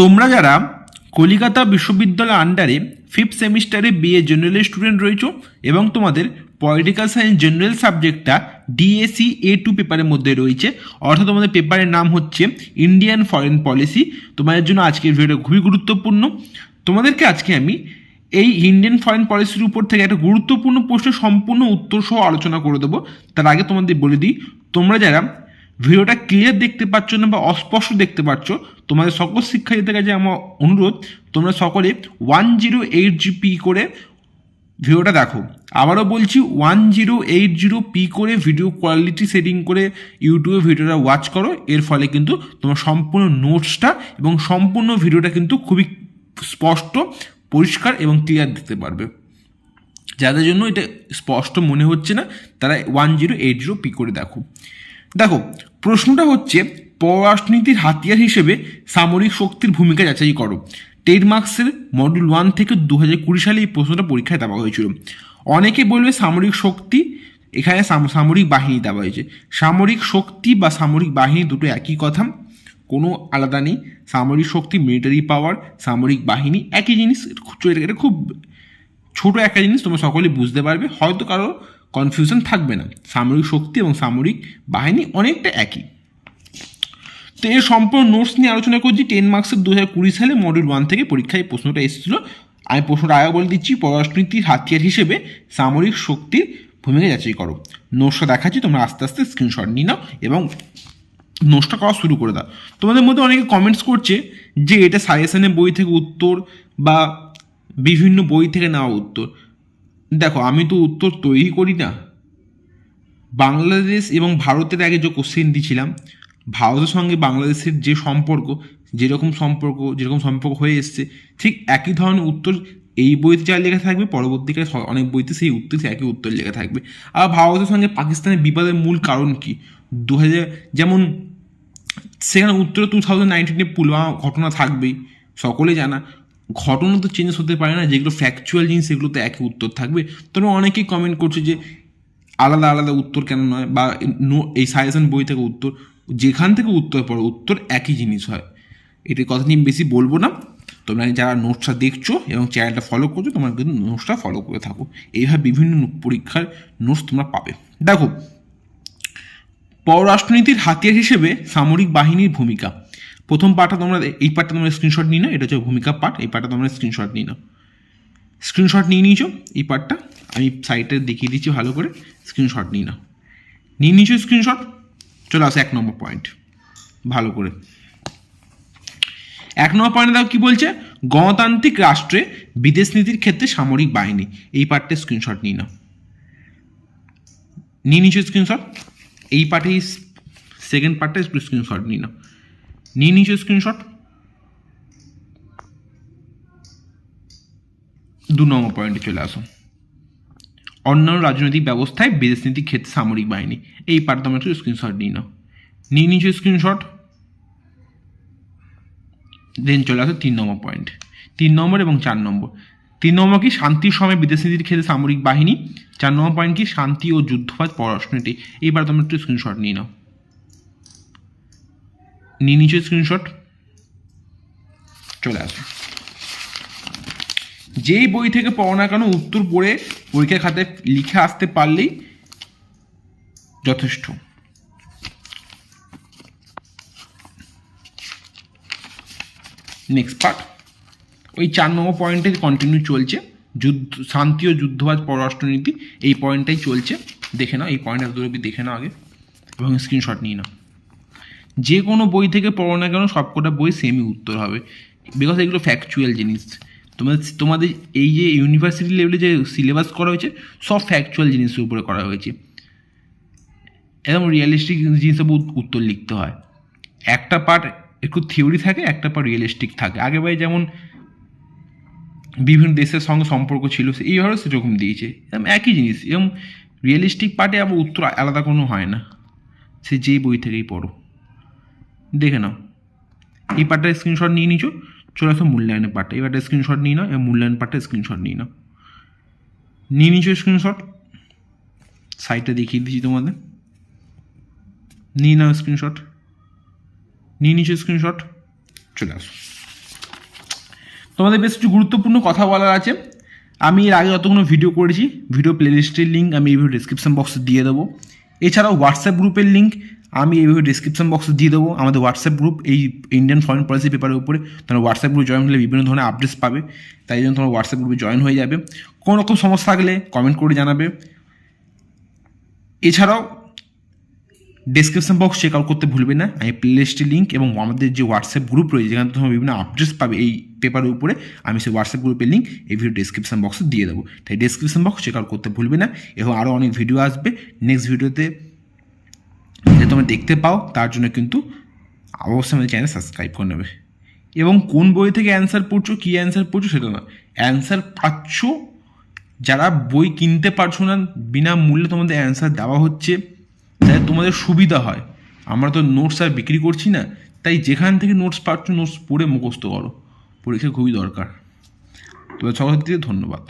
তোমরা যারা কলিকাতা বিশ্ববিদ্যালয় আন্ডারে ফিফথ সেমিস্টারে বিএ জেনারেল স্টুডেন্ট রয়েছো এবং তোমাদের পলিটিক্যাল সায়েন্স জেনারেল সাবজেক্টটা ডিএসি এ টু পেপারের মধ্যে রয়েছে, অর্থাৎ তোমাদের পেপারের নাম হচ্ছে ইন্ডিয়ান ফরেন পলিসি তোমাদের জন্য আজকের ভিডিওটা খুবই গুরুত্বপূর্ণ। তোমাদেরকে আজকে আমি এই ইন্ডিয়ান ফরেন পলিসির উপর থেকে একটা গুরুত্বপূর্ণ প্রশ্নের সম্পূর্ণ উত্তর সহ আলোচনা করে দেবো। তার আগে তোমাদের বলে দিই, তোমরা যারা ভিডিওটা ক্লিয়ার দেখতে পাচ্ছ না বা অস্পষ্ট দেখতে পাচ্ছ, তোমাদের সকল শিক্ষার্থীদের কাছে আমার অনুরোধ, তোমরা সকলে ওয়ান জিরো এইট জিপি করে ভিডিওটা দেখো। আবারও বলছি one zero eight zero P করে ভিডিও কোয়ালিটি সেটিং করে ইউটিউবে ভিডিওটা ওয়াচ করো। এর ফলে কিন্তু তোমার সম্পূর্ণ নোটসটা এবং সম্পূর্ণ ভিডিওটা কিন্তু খুবই স্পষ্ট, পরিষ্কার এবং ক্লিয়ার দেখতে পারবে। যাদের জন্য এটা স্পষ্ট মনে হচ্ছে না, তারা one zero eight zero P করে দেখো। দেখো, প্রশ্নটা হচ্ছে পররাষ্ট্রনীতির হাতিয়ার হিসেবে সামরিক শক্তির ভূমিকা যাচাই করো। টেন মার্কসের মডুল ওয়ান থেকে দু হাজার কুড়ি সালে এই প্রশ্নটা পরীক্ষায় দেওয়া হয়েছিল। অনেকে বলবে সামরিক শক্তি, এখানে সাম- সামরিক বাহিনী দেওয়া হয়েছে। সামরিক শক্তি বা সামরিক বাহিনী দুটো একই কথা, কোনো আলাদা নেই। সামরিক শক্তি মিলিটারি পাওয়ার সামরিক বাহিনী একই জিনিস। এটা খুব ছোট একটা জিনিস, তোমরা সকলেই বুঝতে পারবে। হয়তো কারও কনফিউশন থাকবে না। সামরিক শক্তি এবং সামরিক বাহিনী অনেকটা একই। তো এর সম্পূর্ণ নোটস নিয়ে আলোচনা করছি। টেন মার্কসের দু হাজার কুড়ি সালে মডিউল ওয়ান থেকে পরীক্ষায় প্রশ্নটা এসেছিল। আমি প্রশ্নটা আগে বলে দিচ্ছি, পররাষ্ট্রনীতির হাতিয়ার হিসেবে সামরিক শক্তির ভূমিকা যাচাই করো। নোটসটা দেখাচ্ছি, তোমরা আস্তে আস্তে স্ক্রিনশট নিয়ে নাও এবং নোটসটা করা শুরু করে দাও। তোমাদের মধ্যে অনেকে কমেন্টস করছে যে এটা সাজেশনের বই থেকে উত্তর বা বিভিন্ন বই থেকে নেওয়া উত্তর। দেখো, আমি তো উত্তর তৈরি করি না বাংলাদেশ এবং ভারতের আগে যে কোশ্চেন দিয়েছিলাম ভারতের সঙ্গে বাংলাদেশের যে সম্পর্ক, যেরকম সম্পর্ক যেরকম সম্পর্ক হয়ে এসছে, ঠিক একই ধরনের উত্তর এই বইতে যা লেখা থাকবে, পরবর্তীকালে অনেক বইতে সেই উত্তর একই উত্তর লেখা থাকবে। আর ভারতের সঙ্গে পাকিস্তানের বিবাদের মূল কারণ কি? দু হাজার যেমন সেখানে উত্তরে টু থাউজেন্ড নাইনটিনে পুলওয়ামা ঘটনা থাকবেই, সকলে জানা। ঘটনা তো চেঞ্জ হতে পারে না, যেগুলো ফ্যাকচুয়াল জিনিস সেগুলো তো একই উত্তর থাকবে। তবে অনেকেই কমেন্ট করছে যে আলাদা আলাদা উত্তর কেন নয়, বা নো- এই সাজেশন বই থেকে উত্তর, যেখান থেকে উত্তর পড়ো, উত্তর একই জিনিস হয়। এটির কথা নিয়ে বেশি বলব না। তোমরা যারা নোটসটা দেখছ এবং চ্যানেলটা ফলো করছ, তোমরা কিন্তু নোটসটা ফলো করে থাকো। এইভাবে বিভিন্ন পরীক্ষার নোটস তোমরা পাবে। দেখো, পররাষ্ট্রনীতির হাতিয়ার হিসেবে সামরিক বাহিনীর ভূমিকা। প্রথম পার্টটা তোমরা এই পার্টটা তোমরা স্ক্রিনশট নিয়ে নাও, এটা হচ্ছে ভূমিকা পার্ট, এই পার্টটা তোমরা স্ক্রিনশট নিয়ে নাও। স্ক্রিনশট নিয়ে নিয়েছো, এই পার্টটা, আমি সাইটে দেখিয়ে দিচ্ছি ভালো করে স্ক্রিনশট নিয়ে নাও। নিয়ে নিয়েছো স্ক্রিনশট চলে আসো এক নম্বর পয়েন্ট ভালো করে। এক নম্বর পয়েন্টে দেখো কি বলছে, গণতান্ত্রিক রাষ্ট্রে বিদেশ নীতির ক্ষেত্রে সামরিক বাহিনী, এই পার্টটা স্ক্রিনশট নিয়ে নাও। নিয়ে নিয়েছো স্ক্রিনশট এই পার্টেই সেকেন্ড পার্টটা স্ক্রিনশট নিয়ে নাও। নিয়ে নিয়েছো স্ক্রিনশট দু নম্বর পয়েন্টে চলে আসো। অন্যান্য রাজনৈতিক ব্যবস্থায় বিদেশ নীতির ক্ষেত্রে সামরিক বাহিনী। এই পার্ট তোমরা একটু স্ক্রিনশট নিয়ে নাও। নিয়ে নিয়েছো স্ক্রিনশট দেন চলে আসো তিন নম্বর পয়েন্ট তিন নম্বর এবং চার নম্বর। তিন নম্বর কি শান্তির সময় বিদেশ নীতির ক্ষেত্রে সামরিক বাহিনী? চার নম্বর পয়েন্ট কি শান্তি ও যুদ্ধবাজ পররাষ্ট্রনীতি এইবার তোমরা একটু স্ক্রিনশট নিয়ে নাও। নিয়ে নিচে স্ক্রিনশট চলে আসো। যেই বই থেকে পড়ো না কেন, উত্তর পড়ে পরীক্ষা খাতে লিখে আসতে পারলেই যথেষ্ট। নেক্সট পার্ট ওই চার নম্বর পয়েন্টে কন্টিনিউ চলছে। যুদ্ধ শান্তি ও যুদ্ধবাজ পররাষ্ট্রনীতি, এই পয়েন্টটাই চলছে। দেখে নাও, এই পয়েন্ট অবধি দেখে নাও আগে এবং স্ক্রিনশট নিয়ে নাও। যে কোনো বই থেকে পড়ো না কেন সবকটা বই সেমই উত্তর হবে। বিকজ এগুলো ফ্যাকচুয়াল জিনিস। তোমাদের তোমাদের এই যে ইউনিভার্সিটি লেভেলে যে সিলেবাস করা হয়েছে, সব ফ্যাকচুয়াল জিনিসের উপরে করা হয়েছে। একদম রিয়েলিস্টিক উপর উত্তর লিখতে হয়। একটা পার্ট একটু থিওরি থাকে, একটা পার্ট রিয়েলিস্টিক থাকে। আগে আগেবারে যেমন বিভিন্ন দেশের সঙ্গে সম্পর্ক ছিল এইভাবে সেরকম দিয়েছে। এরকম একই জিনিস। এরকম রিয়েলিস্টিক পার্টে আবার উত্তর আলাদা কোনো হয় না। সে যেই বই থেকেই পড়ো। দেখে নাও। এই পার্টটা স্ক্রিনশট নিয়ে নিছো চলে আসো মূল্যায়নের পার্টটা এই পার্টটা স্ক্রিনশট নিয়ে নাও এবং মূল্যায়ন পার্টটা স্ক্রিনশট নিয়ে নাও। নিয়ে নিছো স্ক্রিনশট সাইটটা দেখিয়ে দিচ্ছি তোমাদের। নিয়ে নাও স্ক্রিনশট নিয়ে নিছো স্ক্রিনশট চলে আসো। তোমাদের বেশ কিছু গুরুত্বপূর্ণ কথা বলার আছে। আমি এর আগে যতগুলো ভিডিও করেছি ভিডিও প্লেলিস্টের লিঙ্ক আমি এই ভিডিও ডিসক্রিপশন বক্সে দিয়ে দেবো। এছাড়াও হোয়াটসঅ্যাপ গ্রুপের লিঙ্ক আমি এই ভিডিও ডিসক্রিপশন বক্সে দিয়ে দেবো। আমাদের হোয়াটসঅ্যাপ গ্রুপ এই ইন্ডিয়ান ফরেন পলিসি পেপারের উপরে তোমরা হোয়াটসঅ্যাপ গ্রুপ জয়েন হলে বিভিন্ন ধরনের আপডেটস পাবে। তাই জন্য তোমরা হোয়াটসঅ্যাপ গ্রুপে জয়েন হয়ে যাবে। কোনো রকম সমস্যা থাকলে কমেন্ট করে জানাবে। এছাড়াও ডেসক্রিপশন বক্স চেক আউট করতে ভুলবে না। আমি প্লেলিস্টের লিঙ্ক এবং আমাদের যে হোয়াটসঅ্যাপ গ্রুপ রয়েছে, যেখানে তোমরা বিভিন্ন আপডেটস পাবে এই পেপারের উপরে, আমি সেই হোয়াটসঅ্যাপ গ্রুপের লিঙ্ক এই ভিডিও ডেসক্রিপশন বক্সে দিয়ে দেবো। তাই ডেসক্রিপশন বক্স চেক আউট করতে ভুলবে না। এবং আরও অনেক ভিডিও আসবে। নেক্সট ভিডিওতে যে তোমরা দেখতে পাও, তার জন্য কিন্তু অবশ্যই আমাদের চ্যানেল সাবস্ক্রাইব করে নেবে। এবং কোন বই থেকে অ্যান্সার পড়ছো, কী অ্যান্সার পড়ছো সেটা না। অ্যান্সার পাচ্ছ, যারা বই কিনতে পারছ না বিনা মূল্যে তোমাদের অ্যান্সার দেওয়া হচ্ছে, যাতে তোমাদের সুবিধা হয়। আমরা তো নোটস আর বিক্রি করছি না, তাই যেখান থেকে নোটস পাচ্ছ নোটস পড়ে মুখস্থ করো। পরীক্ষা খুবই দরকার। তো থেকে ধন্যবাদ।